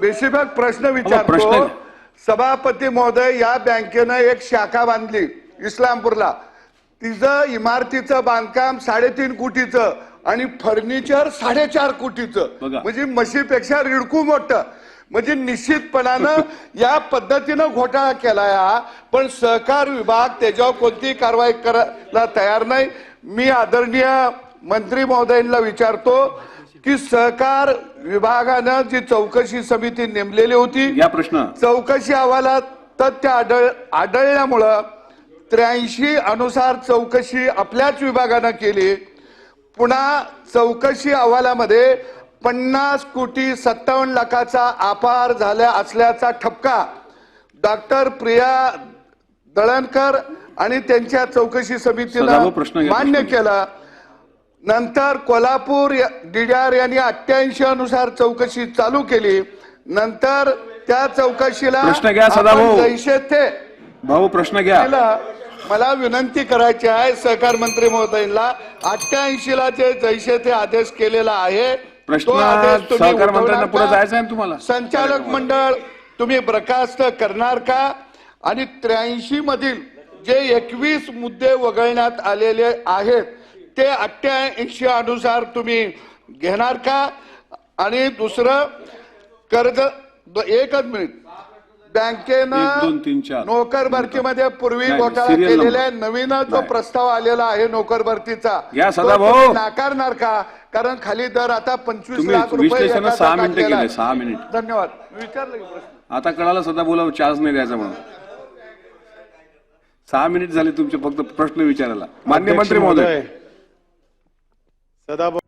बेशिबक प्रश्न प्रश्न विचारतो. आहे. सभापती महोदय या बँकेनं एक शाखा बांधली इस्लामपूरला. तिचं इमारतीचं बांधकाम साडेतीन कोटीचं आणि फर्निचर साडेचार कोटीचं. बघा. म्हणजे म्हशीपेक्षा रिडकू मोठं. म्हणजे निश्चितपणानं या पद्धतीनं घोटाळा केलाय हा. पण सहकार विभाग त्याच्यावर कोणतीही कारवाई करायला तयार नाही. मी आदरणीय मंत्री महोदयांना विचारतो की सहकार विभागानं जी चौकशी समिती नेमलेली होती या प्रश्न. चौकशी अहवालात तथ्य आढळ आढळल्यामुळं त्र्याऐंशी अनुसार चौकशी आपल्याच विभागानं केली. पुन्हा चौकशी अहवालामध्ये पन्नास कोटी सत्तावन्न लाखाचा अपार झाल्या असल्याचा ठपका डॉक्टर प्रिया दळणकर आणि त्यांच्या चौकशी घ्या, मान्य. केलं. नंतर कोल्हापूर डीडीआर यांनी अठ्ठ्याऐंशी अनुसार चौकशी चालू केली. नंतर त्या चौकशीला प्रश्न घ्या, सदाभाऊ. थे. भाऊ प्रश्न घ्या. मला मला विनंती करायची आहे सहकार मंत्री महोदयांना. अठ्ठ्याऐंशी ला जे जैसे ते आदेश केलेला आहे प्रश्न तो आदेश तुम्ही सहकार उठवणार मंत्र्यांना पुढे का? जायचं आहे ना तुम्हाला? संचालक मंडळ तुम्ही बरखास्त करणार का? आणि त्र्याऐंशी मधील जे एकवीस मुद्दे वगळण्यात आलेले आहेत ते अठ्ठ्याऐंशी अनुसार तुम्ही घेणार का? आणि दुसरं कर्ज एकच मिनिट. बँकेनं नोकर भरतीमध्ये पूर्वी घोटाळा केलेला आहे. नवीन जो. प्रस्ताव आलेला आहे नोकर भरतीचा. नाकारणार का? कारण खाली दर आता पंचवीस लाख रुपये सहा मिनिटं केले, आहे. सहा मिनिट. धन्यवाद. विचारलं आता कळालं सदा बोला चार्ज नाही द्यायचा म्हणून. सहा मिनिट झाले तुमचे फक्त प्रश्न विचारायला. मान्य मंत्री महोदय सदाभाऊ